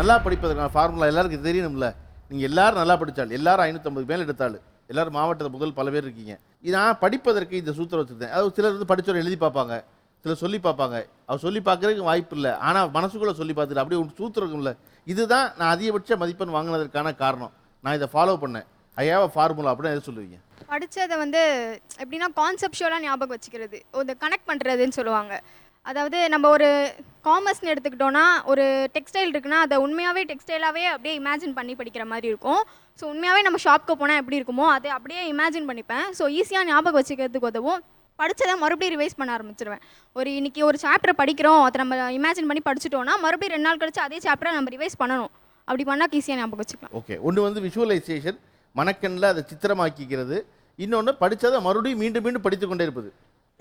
நல்லா படிப்பதற்கான ஃபார்முலா எல்லாருக்கும் தெரியணும்ல. நீங்கள் எல்லாரும் நல்லா படித்தாள் எல்லாரும் ஐநூற்றம்பது மேல் எடுத்தாள் எல்லாரும் மாவட்டத்தில் முதல் பல பேர் இருக்கீங்க. நான் படிப்பதற்கு இந்த சூத்திரம் வச்சுருந்தேன். அது சிலர் வந்து படித்தவரை எழுதி பார்ப்பாங்க. சிலர் சொல்லி பார்ப்பாங்க. அவர் சொல்லி பார்க்கறதுக்கு வாய்ப்பு இல்லை. ஆனால் மனசுக்குள்ளே சொல்லி பார்த்துட்டு அப்படியே ஒரு சூத்திரம் இருக்கும்ல. இதுதான் நான் அதிகபட்ச மதிப்பெண் வாங்கினதற்கான காரணம். நான் இதை ஃபாலோ பண்ணேன். ஐயாவ ஃபார்முலா அப்படின்னு எது சொல்லுவீங்க? படித்ததை வந்து எப்படின்னா கான்செப்ஷுவலாக ஞாபகம் வச்சுக்கிறது. இந்த கனெக்ட் பண்ணுறதுன்னு சொல்லுவாங்க. அதாவது நம்ம ஒரு காமர்ஸ்னு எடுத்துக்கிட்டோன்னா ஒரு டெக்ஸ்டைல் இருக்குன்னா அதை உண்மையாகவே டெக்ஸ்டைலாகவே அப்படியே இமேஜின் பண்ணி படிக்கிற மாதிரி இருக்கும். ஸோ உண்மையாகவே நம்ம ஷாப்க்கு போனால் எப்படி இருக்குமோ அதை அப்படியே இமேஜின் பண்ணிப்பேன். ஸோ ஈஸியாக ஞாபகம் வச்சுக்கிறதுக்கு உதவும். படித்ததை மறுபடியும் ரிவைஸ் பண்ண ஆரம்பிச்சிருவேன். ஒரு இன்றைக்கி ஒரு சாப்டர் படிக்கிறோம் அதை நம்ம இமேஜின் பண்ணி படிச்சிட்டோம்னா மறுபடியும் ரெண்டு நாள் கழிச்சு அதே சாப்டரை நம்ம ரிவைஸ் பண்ணணும். அப்படி பண்ணால் ஈஸியாக ஞாபகம் வச்சுக்கலாம். ஓகே ஒன்று வந்து விஷுவலைசேஷன் மனக்கண்ணில் அதை சித்திரமாக்கிக்கிறது. இன்னொன்று படித்ததை மறுபடியும் மீண்டும் மீண்டும் படித்து கொண்டே இருப்பது.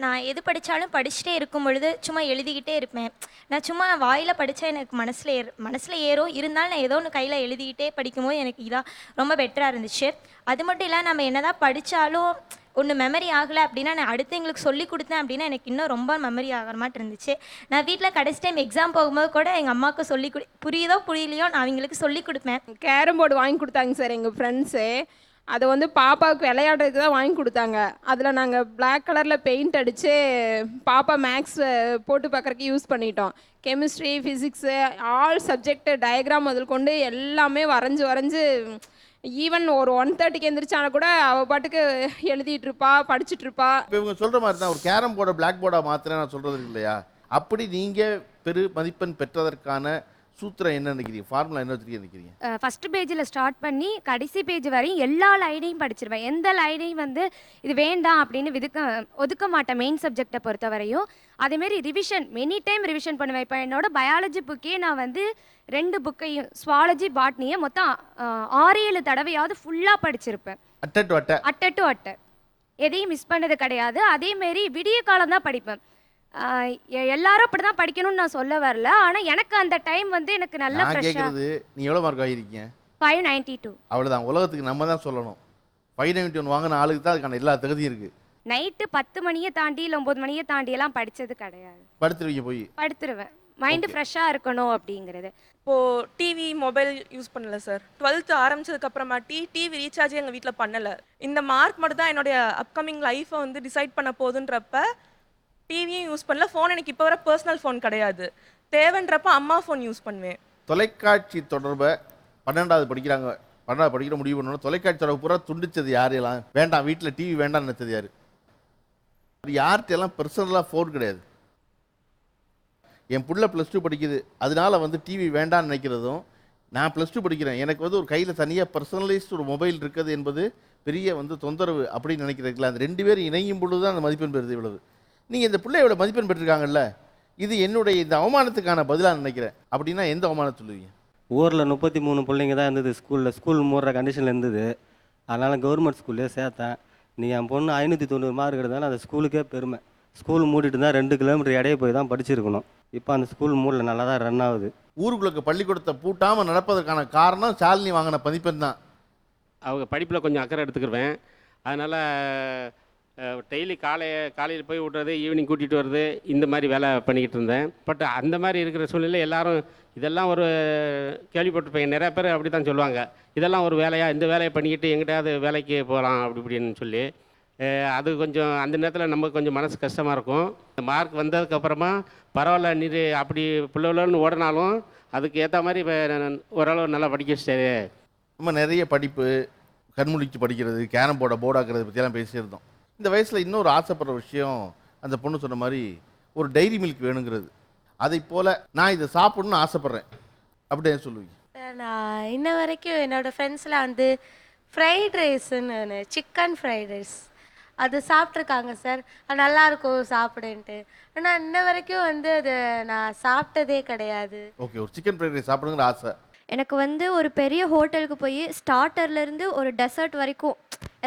நான் எது படித்தாலும் படிச்சுட்டே இருக்கும் பொழுது சும்மா எழுதிக்கிட்டே இருப்பேன். நான் சும்மா வாயில் படித்தா எனக்கு மனசில் ஏ மனசில் ஏறும் இருந்தாலும் நான் ஏதோ ஒன்று கையில் எழுதிக்கிட்டே படிக்கும்போது எனக்கு இதாக ரொம்ப பெட்டராக இருந்துச்சு. அது மட்டும் இல்லை நம்ம என்னதான் படித்தாலும் ஒன்று மெமரி ஆகலை அப்படின்னா நான் அடுத்து எங்களுக்கு சொல்லி கொடுத்தேன் அப்படின்னா எனக்கு இன்னும் ரொம்ப மெமரி ஆகிற மாதிரி இருந்துச்சு. நான் வீட்டில் கடைசி டைம் எக்ஸாம் போகும்போது கூட எங்கள் அம்மாவுக்கு சொல்லி கொடு புரியுதோ புரியலையோ நான் அவங்களுக்கு சொல்லி கொடுப்பேன். கேரம் போர்டு வாங்கி கொடுத்தாங்க சார் எங்கள் ஃப்ரெண்ட்ஸு அதை வந்து பாப்பாவுக்கு விளையாடுறதுக்கு தான் வாங்கி கொடுத்தாங்க. அதில் நாங்கள் பிளாக் கலரில் பெயிண்ட் அடித்து பாப்பா மேக்ஸ் போட்டு பார்க்குறக்கு யூஸ் பண்ணிட்டோம். Chemistry physics all subject diagram முதல் கொண்டு எல்லாமே வரைஞ்சி வரைஞ்சி ஈவன் ஒரு ஒன் தேர்ட்டிக்கு எந்திரிச்சானா கூட அவள் பாட்டுக்கு எழுதிட்டு இருப்பா படிச்சுட்டு இருப்பா. இப்போ இவங்க சொல்கிற மாதிரி தான் ஒரு கேரம் போர்டை பிளாக் போர்டாக மாத்திரம் நான் சொல்கிறது இல்லையா? அப்படி நீங்கள் பெரு மதிப்பெண் பெற்றதற்கான சூத்திரம் என்ன நினைக்கிறீங்க? ஃபார்முலா என்ன வச்சுருக்கீங்க நினைக்கிறீங்க? ஃபர்ஸ்ட் பேஜில் ஸ்டார்ட் பண்ணி கடைசி பேஜ் வரையும் எல்லா லைனையும் படிச்சிருவேன். எந்த லைனையும் வந்து இது வேண்டாம் அப்படின்னு விதுக்க ஒதுக்க மாட்டேன் மெயின் சப்ஜெக்டை பொறுத்த வரையும் அதேமாரி ரிவிஷன் மெனி டைம் ரிவிஷன் பண்ணுவேன். இப்போ என்னோட பயாலஜி புக்கே நான் வந்து ரெண்டு புக்கையும் ஸ்வாலஜி பாட்னியை மொத்தம் ஆறு ஏழு தடவையாவது ஃபுல்லாக படிச்சிருப்பேன். அட்டை டு அட்டை. அட்டை டு அட்டை. எதையும் மிஸ் பண்ணது கிடையாது. அதேமாரி விடிய காலம் தான் படிப்பேன். எல்லாரும் அப்படி தான் படிக்கணும்னு நான் சொல்ல வரல. ஆனால் எனக்கு அந்த டைம் வந்து எனக்கு நல்ல நான் ஃப்ரெஷ்ஷாக கேட்குறது நீ எவ்வளோ மார்க் வாங்கியிருக்கீங்க? ஃபைவ் நைன்டி டூ அவ்வளோதான் உலகத்துக்கு நம்ம தான் சொல்லணும். ஃபைவ் நைன்டி ஒன் வாங்கின ஆளுக்கு தான் அதுக்கான எல்லா தகுதியும் இருக்குது நைட்டு பத்து மணியை தாண்டி இல்லை ஒம்பது மணியை தாண்டி எல்லாம் படித்தது கிடையாது. படுத்துருவீங்க போய்? படுத்துருவேன். மைண்டு ஃப்ரெஷ்ஷாக இருக்கணும் அப்படிங்கிறது. இப்போது டிவி மொபைல் யூஸ் பண்ணல சார் டுவெல்த்து ஆரம்பிச்சதுக்கு அப்புறமாட்டி டிவி ரீசார்ஜ் எங்கள் வீட்டில் பண்ணலை. இந்த மார்க் மட்டும் தான் என்னுடைய அப்கமிங் லைஃப்பை வந்து டிசைட் பண்ண போகுதுன்றப்ப டிவியும் யூஸ் பண்ணல. ஃபோன் எனக்கு இப்போ வர பர்சனல் ஃபோன் கிடையாது. தேவைன்றப்ப அம்மா ஃபோன் யூஸ் பண்ணுவேன். தொலைக்காட்சி தொடர்பை பன்னெண்டாவது படிக்கிறாங்க. பன்னெண்டாவது படிக்கிற முடிவு பண்ணணும் தொலைக்காட்சி தொடர்பு பூரா துண்டிச்சது யாரெல்லாம் வேண்டாம். வீட்டில் டிவி வேண்டாம்னு நினைச்சது யார்? யார்கிட்ட எல்லாம் பர்சனலாக ஃபோன் கிடையாது. என் பிள்ளை ப்ளஸ் டூ படிக்குது. அதனால வந்து டிவி வேண்டாம்னு நினைக்கிறதும் நான் ப்ளஸ் டூ படிக்கிறேன். எனக்கு வந்து ஒரு கையில் தனியாக பர்சனலைஸ்டு ஒரு மொபைல் இருக்குது என்பது பெரிய வந்து தொந்தரவு அப்படின்னு நினைக்கிறீங்களா அந்த ரெண்டு பேரும் இணையும் பொழுது தான் அந்த மதிப்பெண் பெறுது இவ்வளவு. நீங்கள் இந்த பிள்ளை இவ்வளோ மதிப்பெண் பெற்றிருக்காங்கல்ல இது என்னுடைய இந்த அவமானத்துக்கான பதிலாக நினைக்கிறேன். அப்படின்னா எந்த அவமானம் சொல்லுவீங்க? ஊரில் முப்பத்தி மூணு பிள்ளைங்க தான் இருந்தது. ஸ்கூலில் ஸ்கூல் மூடுற கண்டிஷனில் இருந்தது. அதனால் கவர்மெண்ட் ஸ்கூல்லே சேர்த்தேன். நீ என் பொண்ணு ஐநூற்றி தொண்ணூறு மார்க் எடுத்தாலும் அந்த ஸ்கூலுக்கே பெருமை. ஸ்கூல் மூடிட்டு தான் ரெண்டு கிலோமீட்டர் இடையே போய் தான் படிச்சிருக்கணும். இப்போ அந்த ஸ்கூல் மூடில் நல்லா தான் ரன் ஆகுது. ஊருக்குள்ள பள்ளிக்கூடத்தை பூட்டாமல் நடப்பதற்கான காரணம் சாலினி வாங்கின மதிப்பெண் தான். அவங்க படிப்பில் கொஞ்சம் அக்கறை எடுத்துக்கிருவேன். அதனால் டெய்லி காலை காலையில் போய் விட்றது ஈவினிங் கூட்டிகிட்டு வர்றது இந்த மாதிரி வேலை பண்ணிக்கிட்டு இருந்தேன். பட் அந்த மாதிரி இருக்கிற சூழ்நிலை எல்லாரும் இதெல்லாம் ஒரு கேள்விப்பட்டிருப்பேன் நிறைய பேர் அப்படி தான் சொல்லுவாங்க. இதெல்லாம் ஒரு வேலையாக இந்த வேலையை பண்ணிக்கிட்டு எங்கிட்டாவது வேலைக்கு போகலாம் அப்படி இப்படின்னு சொல்லி. அது கொஞ்சம் அந்த நேரத்தில் நமக்கு கொஞ்சம் மனசு கஷ்டமாக இருக்கும். இந்த மார்க் வந்ததுக்கப்புறமா பரவாயில்ல நீ அப்படி பிள்ளைன்னு ஓடினாலும் அதுக்கு ஏற்ற மாதிரி ஓரளவு நல்லா படிக்க சரி நம்ம நிறைய படிப்பு கண்முழிச்சு படிக்கிறது கேரம் போர்டை போர்டாக்குறது பற்றியெல்லாம் பேசியிருந்தோம். இந்த வயசில் இன்னொரு ஆசைப்படுற விஷயம் அந்த பொண்ணு சொன்ன மாதிரி ஒரு டைரி மில்க் வேணுங்கிறது. அதை போல் நான் இதை சாப்பிடணும்னு ஆசைப்பட்றேன். அப்படின்னு சொல்லுவீங்க. நான் இன்ன வரைக்கும் என்னோட ஃப்ரெண்ட்ஸ்லாம் வந்து ஃப்ரைட் ரைஸ்ன்னு சிக்கன் ஃப்ரைட் ரைஸ் அது சாப்பிட்ருக்காங்க சார். அது நல்லா இருக்கும் சாப்பிடுன்ட்டு ஆனால் இன்ன வரைக்கும் வந்து அது நான் சாப்பிட்டதே கிடையாது. ஓகே ஒரு சிக்கன் ஃப்ரைட் ரைஸ் சாப்பிடுங்கிற ஆசை. எனக்கு வந்து ஒரு பெரிய ஹோட்டலுக்கு போய் ஸ்டார்டர்லேருந்து ஒரு டெசர்ட் வரைக்கும்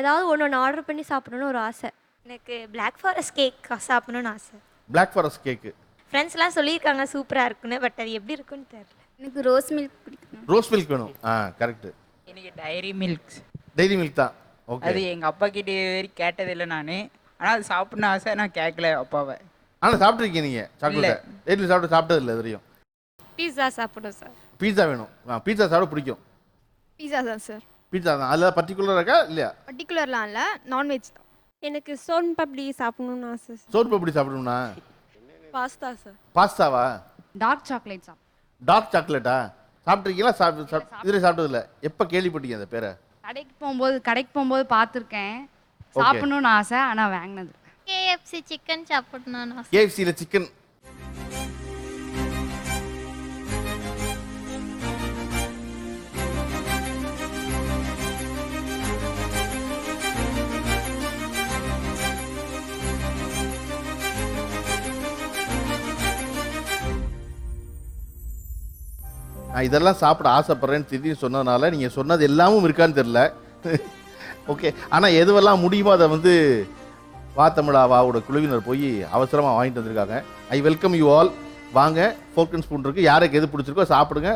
ஏதாவது ஒன்று ஒன்று ஆர்டர் பண்ணி சாப்பிடணும்னு ஒரு ஆசை. எனக்கு Black ஃபாரஸ்ட் கேக் சாப்பிடணும்னு ஆசை. பிளாக் ஃபாரஸ்ட் கேக்கு ஃப்ரெண்ட்ஸ்லாம் சொல்லியிருக்காங்க சூப்பராக இருக்குன்னு பட் அது எப்படி இருக்குன்னு தெரியல. எனக்கு ரோஸ் மில்க் பிடிக்கும். ரோஸ் மில்க் வேணும். ஆ கரெக்டு எனக்கு டைரி மில்க் டைரி மில்க் தான். ஓகே அது எங்கள் அப்பா கிட்ட வரைக்கும் கேட்டதில்லை நான். ஆனால் அது சாப்பிடணும் ஆசை நான் கேட்கல அப்பாவை. ஆனால் சாப்பிட்ருக்கீங்க நீங்கள் சாக்லேட் டெய்லி சாப்பிட்டு சாப்பிட்டது இல்லை இது வரையும். பீஸா சாப்பிடும் சார். பீட்சா வேணும். பீட்சா சாப்பிட பிடிக்கும். பீஸா தான் சார் பீட்சா தான். அதில் பர்டிகுலராக இருக்கா? இல்லையா? பர்டிகுலர்லாம் இல்லை. நான்வெஜ் தான். எனக்கு சோன் பப்டி சாப்பிடணும்னு ஆசை சோறு எப்படி சாப்பிடணும்னா? பாஸ்தா சார் பாஸ்தாவா? டார்க் சாக்லேட் சாப்பிடும் டார்க் சாக்லேட்டா சாப்பிட்ருக்கீங்களா சாப்பிட்டு இதில் சாப்பிட்டதில்ல. எப்போ கேள்விப்பட்டீங்க அந்த பேரை? கடைக்கு போகும்போது கடைக்கு போகும்போது பார்த்துருக்கேன். சாப்பிடணும்னு ஆசை ஆனால் வாங்கினது கேஎஃப்சி சிக்கன் சாப்பிடணும்னு கேஎஃப்சியில் சிக்கன் நான் இதெல்லாம் சாப்பிட ஆசைப்பட்றேன்னு திடீர்னு சொன்னதுனால நீங்கள் சொன்னது எல்லாமும் இருக்கான்னு தெரில ஓகே. ஆனால் எதுவெல்லாம் முடியுமோ அதை வந்து வா தமிழா குழுவினர் போய் அவசரமாக வாங்கிட்டு வந்திருக்காங்க. ஐ வெல்கம் யூ ஆல் வாங்க ஃபோர்க் அண்ட் ஸ்பூன் இருக்குது யாருக்கு எது பிடிச்சிருக்கோ சாப்பிடுங்க.